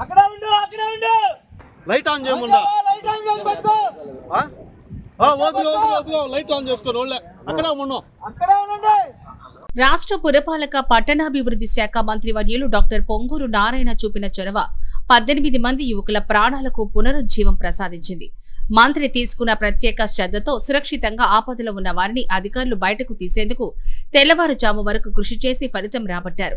అక్కడే ఉండు అక్కడే ఉండు. లైట్ ఆన్ చేయకుండా లైట్ ఆన్ చేసి పట్టుకో. వద్దుగా వద్దుగా వద్దుగా లైట్ ఆన్ చేసుకోండి వాళ్ళే అక్కడే ఉన్నాం అక్కడే ఉండండి. రాష్ట్ర పురపాలక పట్టణాభివృద్ధి శాఖ మంత్రి వర్యులు డాక్టర్ పొంగూరు నారాయణ చూపిన చొరవ పద్దెనిమిది మంది యువకుల ప్రాణాలకు పునరుజ్జీవం ప్రసాదించింది. మంత్రి తీసుకున్న ప్రత్యేక శ్రద్ధతో సురక్షితంగా ఆపదలో ఉన్న వారిని అధికారులు బయటకు తీసేందుకు తెల్లవారుజాము వరకు కృషి చేసి ఫలితం రాబట్టారు.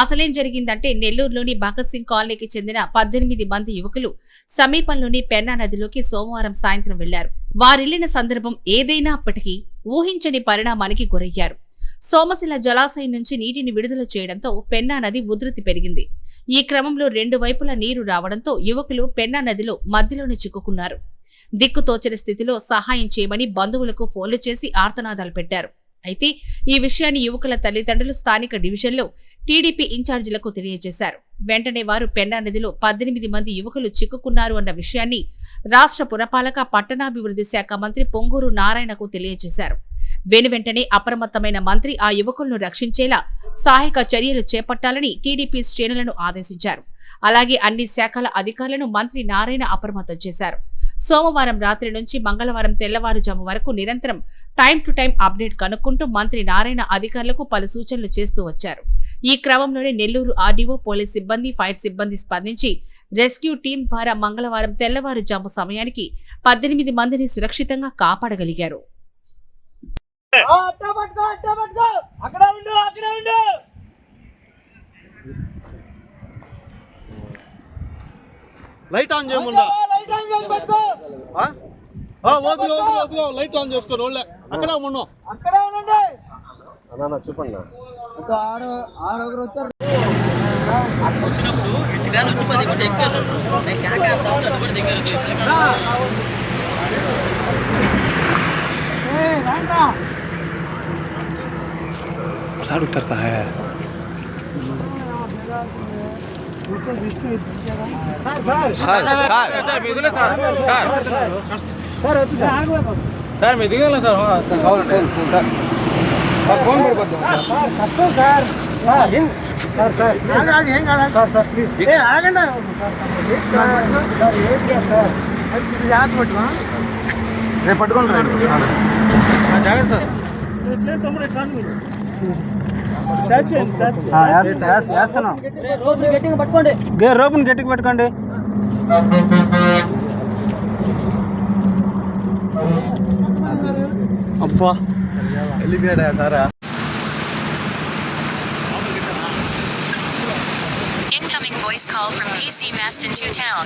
అసలేం జరిగిందంటే నెల్లూరులోని భగత్ సింగ్ కాలనీకి చెందిన పద్దెనిమిది మంది యువకులు సమీపంలోని పెన్నా నదిలోకి సోమవారం సాయంత్రం వెళ్ళారు. వారిల్లిన సందర్భం ఏదైనా అప్పటికీ ఊహించని పరిణామానికి గురయ్యారు. సోమశిల జలాశయం నుంచి నీటిని విడుదల చేయడంతో పెన్నా నది ఉధృతి పెరిగింది. ఈ క్రమంలో రెండు వైపులా నీరు రావడంతో యువకులు పెన్నా నదిలో మధ్యలోనే చిక్కుకున్నారు. దిక్కుతోచని స్థితిలో సహాయం చేయమని బంధువులకు ఫోన్లు చేసి ఆర్తనాదాలు పెట్టారు. అయితే ఈ విషయాన్ని యువకుల తల్లిదండ్రులు స్థానిక డివిజన్లో టీడీపీ ఇన్ఛార్జీలకు తెలియజేశారు. వెంటనే వారు పెన్నా నదిలో పద్దెనిమిది మంది యువకులు చిక్కుకున్నారు అన్న విషయాన్ని రాష్ట్ర పురపాలక పట్టణాభివృద్ధి శాఖ మంత్రి పొంగూరు నారాయణకు తెలియజేశారు. వెనువెంటనే అప్రమత్తమైన మంత్రి ఆ యువకులను రక్షించేలా సహాయక చర్యలు చేపట్టాలని టీడీపీ శ్రేణులను ఆదేశించారు. అలాగే అన్ని శాఖల అధికారులను మంత్రి నారాయణ అప్రమత్తం చేశారు. సోమవారం రాత్రి నుంచి మంగళవారం తెల్లవారుజాము వరకు నిరంతరం టైం టు టైం అప్డేట్ కనుక్కుంటూ మంత్రి నారాయణ అధికారులకు పలు సూచనలు చేస్తూ వచ్చారు. ఈ క్రమంలోనే నెల్లూరు ఆర్డీఓ పోలీస్ సిబ్బంది ఫైర్ సిబ్బంది స్పందించి రెస్క్యూ టీం ద్వారా మంగళవారం తెల్లవారుజాము సమయానికి పద్దెనిమిది మందిని సురక్షితంగా కాపాడగలిగారు. లైట్ ఆన్ చేయకుండా లైట్ ఆన్ లైట్ చేసుకోండి వాళ్ళే అక్కడే ఉన్నాం అక్కడే ఉండండి. అన్న చెప్పండి ఒక ఆడ ఆరుగురు వచ్చారు. వచ్చినప్పుడు ఇంటికాడ వచ్చి పది మంది ఎక్కేసాడు నేను కేకేస్తా ఉంటాను కూడా దగ్గర సార్ సార్ సార్ మీరు దిగలే సార్ సార్ సార్ ఫోన్ పడిపోద్దాం సార్ కష్టం సార్ సార్ సార్ ఆగి ఏం కాదు సార్ సార్ ప్లీజ్ ఏ ఆగండి సార్ సార్ ఏం కాదు సార్ ఇది జాగ్రత్త పట్టుకో రేపు పట్టుకోండి రండి జాగ్రత్త సార్ తమ్ముడు ఎట్లా పట్టుకోండి రోపుని గట్టికి పెట్టుకోండి అబ్బా వెళ్ళిపోయాడా సారా Incoming voice call from PC Maston to town.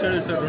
சரி சரி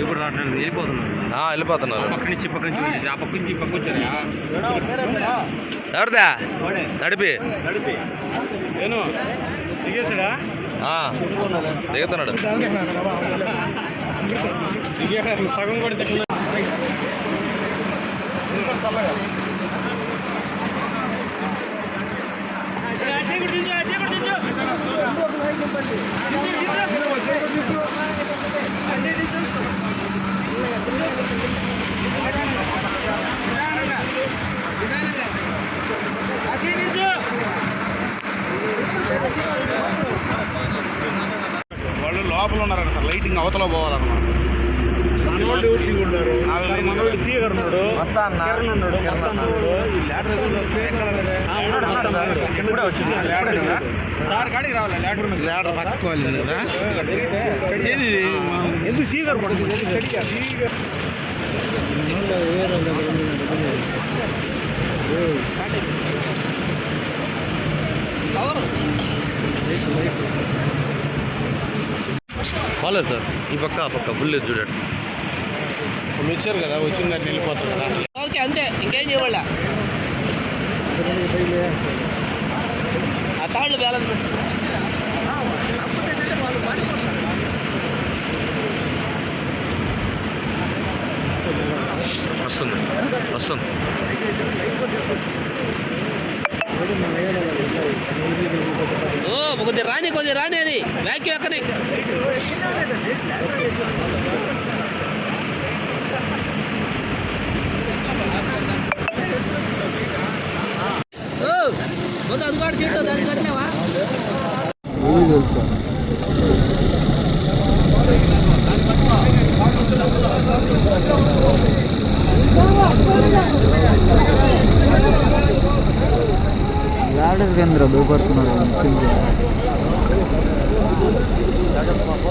ఇప్పుడు రావట్లేదు. వెళ్ళిపోతున్నారు. వెళ్ళిపోతున్నారు. పక్క నుంచి పక్క నుంచి వచ్చేసి ఆ పక్క నుంచి పక్క వచ్చారా? ఎవరిదా? నడిపి. నేను దిగేసాడా దిగుతున్నాడు. సగం కూడా దిగున్నా వాళ్ళు లోపల ఉన్నారంట సార్ లైటింగ్ అవతల పోవాలన్నమాట సార్ కాడికి రావాలి లేటర్ మీద లేటర్ పక్కకు వెళ్ళింది కదా ఏది ఎందుకు సీగర్ పడుతుంది బాలేదు సార్. ఈ పక్క ఆ పక్క బుల్లెట్ చూడండి. వాళ్ళు వచ్చారు కదా వచ్చిన దాన్ని వెళ్ళిపోతారు కదా. ఓకే అంతే. ఇంకేం చేయవాళ్ళ ఆ తాళ్ళు బ్యాలెన్స్ పెట్టు వస్తుంది. వస్తుంది. ఓ కొద్ది రాని కొద్ది రాని అది. వ్యాక్యూ ఎక్కని. ఓ ముందు అది కూడా చెట్టు కట్టినావా? లాడర్ కేంద్ర భయపడుతున్నారు